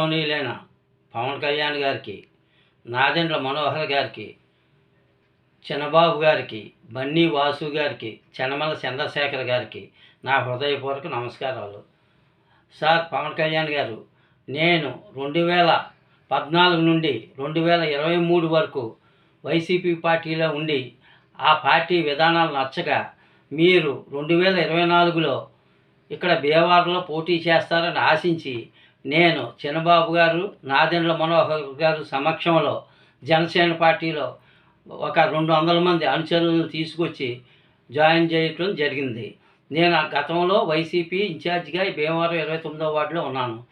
గౌరవనీయులైన పవన్ కళ్యాణ్ గారికి నాదెండ్ల మనోహర్ గారికి చిన్నబాబు గారికి బన్నీ వాసు గారికి చెన్నమల చంద్రశేఖర్ గారికి నా హృదయపూర్వక నమస్కారాలు. సార్ పవన్ కళ్యాణ్ గారు నేను రెండు వేల పద్నాలుగు నుండి రెండు వేల ఇరవై మూడు వరకు వైసీపీ పార్టీలో ఉండి ఆ పార్టీ విధానాలు నచ్చక మీరు రెండు వేల ఇరవై నాలుగులో ఇక్కడ భీమవరంలో పోటీ చేస్తారని ఆశించి నేను చిన్నబాబు గారు నాదెండ్ల మనోహర్ గారు సమక్షంలో జనసేన పార్టీలో ఒక రెండు వందల మంది అనుచరులను తీసుకొచ్చి జాయిన్ చేయటం జరిగింది. నేను ఆ గతంలో వైసీపీ ఇన్ఛార్జిగా భీమవరం ఇరవై తొమ్మిదో వార్డులో ఉన్నాను.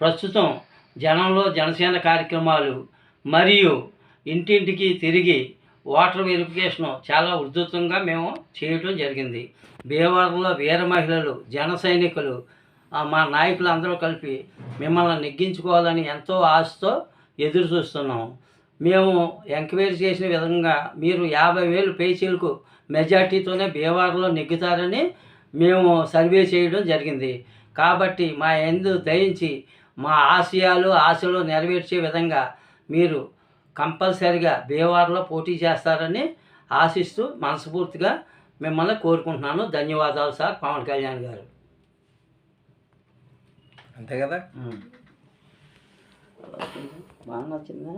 ప్రస్తుతం జనంలో జనసేన కార్యక్రమాలు మరియు ఇంటింటికి తిరిగి ఓటర్ వెరిఫికేషన్ చాలా ఉధృతంగా మేము చేయటం జరిగింది. భీమవరంలో వీర మహిళలు జన సైనికులు మా నాయకులు అందరూ కలిపి మిమ్మల్ని నెగ్గించుకోవాలని ఎంతో ఆశతో ఎదురు చూస్తున్నాం. మేము ఎంక్వైరీ చేసిన విధంగా మీరు యాభై వేలు పేచీలకు మెజార్టీతోనే భీమవరంలో నెగ్గుతారని మేము సర్వే చేయడం జరిగింది. కాబట్టి మా ఎందు దయించి మా ఆశయాలు ఆశలు నెరవేర్చే విధంగా మీరు కంపల్సరిగా భీమవరంలో పోటీ చేస్తారని ఆశిస్తూ మనస్ఫూర్తిగా మిమ్మల్ని కోరుకుంటున్నాను. ధన్యవాదాలు సార్ పవన్ కళ్యాణ్ గారు. అంతే కదా? బాగా నచ్చిందా?